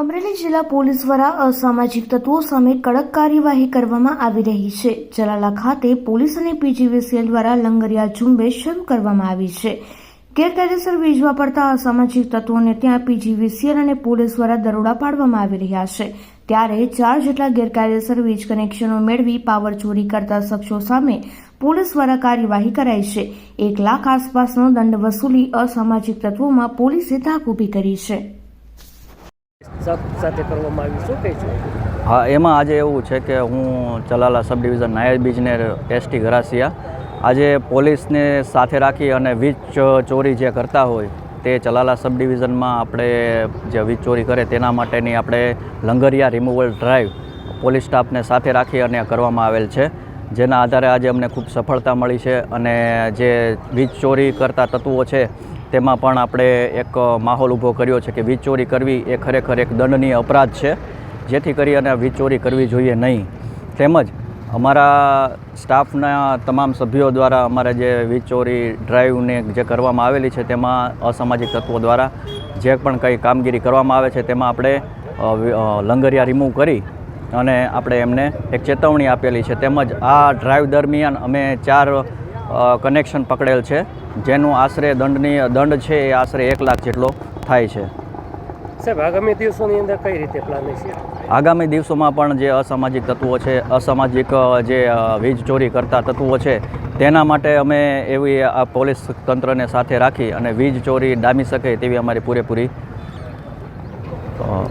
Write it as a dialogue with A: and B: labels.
A: અમરેલી જિલ્લા પોલીસ દ્વારા અસામાજિક તત્વો સામે કડક કાર્યવાહી કરવામાં આવી રહી છે. જલાલા ખાતે પોલીસ અને પીજીવીસીએલ દ્વારા લંગરિયા ઝુંબેશ શરૂ કરવામાં આવી છે. ગેરકાયદેસર વીજ વાપરતા અસામાજિક તત્વોને ત્યાં પીજીવીસીએલ અને પોલીસ દ્વારા દરોડા પાડવામાં આવી રહ્યા છે. ત્યારે ચાર જેટલા ગેરકાયદેસર વીજ કનેક્શનો મેળવી પાવર ચોરી કરતા શખ્સો સામે પોલીસ દ્વારા કાર્યવાહી કરાઈ છે. એક લાખ આસપાસનો દંડ વસૂલી અસામાજિક તત્વોમાં પોલીસે ધાક ઊભી કરી છે.
B: સાથે કરવામાં આવ્યું શું કહીશું?
C: હા, એમાં આજે એવું છે કે હું ચલાલા સબ ડિવિઝન નાયબ ઇજનેર એસટી ઘરાસિયા આજે પોલીસને સાથે રાખી અને વીજ ચોરી જે કરતા હોય તે ચલાલા સબ ડિવિઝનમાં આપણે જે વીજ ચોરી કરે તેના માટેની આપણે લંગરિયા રિમૂવલ ડ્રાઈવ પોલીસ સ્ટાફને સાથે રાખી અને કરવામાં આવેલ છે. જેના આધારે આજે અમને ખૂબ સફળતા મળી છે અને જે વીજ ચોરી કરતા તત્વો છે તેમાં પણ આપણે એક માહોલ ઊભો કર્યો છે કે વીજ ચોરી કરવી એ ખરેખર એક દંડનીય અપરાધ છે. જેથી કરી અને વીજ ચોરી કરવી જોઈએ નહીં. તેમજ અમારા સ્ટાફના તમામ સભ્યો દ્વારા અમારે જે વીજ ચોરી ડ્રાઈવને જે કરવામાં આવેલી છે તેમાં અસામાજિક તત્વો દ્વારા જે પણ કંઈ કામગીરી કરવામાં આવે છે તેમાં આપણે લંગરિયા રિમૂવ કરી અને આપણે એમને એક ચેતવણી આપેલી છે. તેમજ આ ડ્રાઈવ દરમિયાન અમે ચાર કનેક્શન પકડેલ છે. જેનું આશરે દંડની દંડ છે એ આશરે એક લાખ જેટલો થાય છે.
B: સાહેબ આગામી દિવસોની અંદર કઈ રીતે પ્લાન છે
C: આગામી દિવસોમાં પણ જે અસામાજિક તત્વો છે અસામાજિક જે વીજ ચોરી કરતા તત્વો છે તેના માટે અમે એવી આ પોલીસ તંત્રને સાથે રાખી અને વીજ ચોરી ડામી શકે તેવી અમારી પૂરેપૂરી